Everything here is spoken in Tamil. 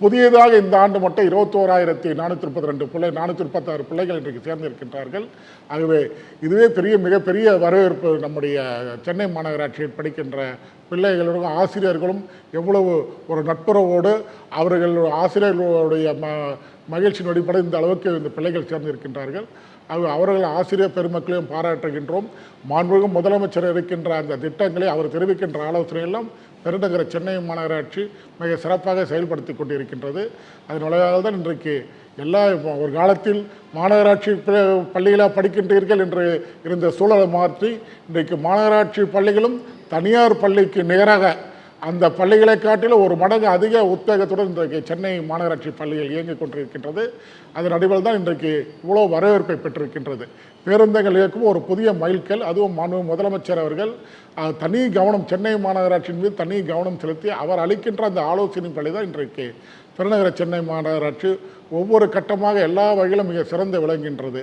புதியதாக இந்த ஆண்டு மட்டும் இருபத்தோராயிரத்தி நானூற்றி முப்பத்தி ரெண்டு பிள்ளை நானூற்றி முப்பத்தாறு பிள்ளைகள் இன்றைக்கு சேர்ந்திருக்கின்றார்கள். ஆகவே இதுவே பெரிய மிகப்பெரிய வரவேற்பு நம்முடைய சென்னை மாநகராட்சியில் படிக்கின்ற பிள்ளைகளுடன் ஆசிரியர்களும் எவ்வளவு ஒரு நட்புறவோடு அவர்களோட ஆசிரியர்களுடைய ம மகிழ்ச்சியின் அடிப்படை இந்த அளவுக்கு இந்த பிள்ளைகள் சேர்ந்திருக்கின்றார்கள். அது அவர்கள் ஆசிரியர் பெருமக்களையும் பாராட்டுகின்றோம். மாண்புமிகு முதலமைச்சர் இருக்கின்ற அந்த திட்டங்களை அவர் தெரிவிக்கின்ற ஆலோசனையெல்லாம் பெருநகர சென்னை மாநகராட்சி மிக சிறப்பாக செயல்படுத்தி கொண்டிருக்கின்றது. அதனால தான் இன்றைக்கு எல்லா ஒரு காலத்தில் மாநகராட்சி பள்ளிகளாக படிக்கின்றீர்கள் என்று இருந்த சூழலை மாற்றி இன்றைக்கு மாநகராட்சி பள்ளிகளும் தனியார் பள்ளிக்கு நேராக அந்த பள்ளிகளை காட்டிலும் ஒரு மடங்கு அதிக உத்வேகத்துடன் இன்றைக்கு சென்னை மாநகராட்சி பள்ளிகள் இயங்கிக் கொண்டிருக்கின்றது. அதன் அடிப்படையில் தான் இன்றைக்கு இவ்வளோ வரவேற்பை பெற்றிருக்கின்றது. பேருந்துகள் இயக்கும் ஒரு புதிய மைல்கல் அதுவும் மாண்பு முதலமைச்சர் அவர்கள் தனி கவனம் சென்னை மாநகராட்சியின் மீது தனி கவனம் செலுத்தி அவர் அளிக்கின்ற அந்த ஆலோசனைப்படி தான் இன்றைக்கு பெருநகர சென்னை மாநகராட்சி ஒவ்வொரு கட்டமாக எல்லா வகையிலும் மிக சிறந்து விளங்குகின்றது.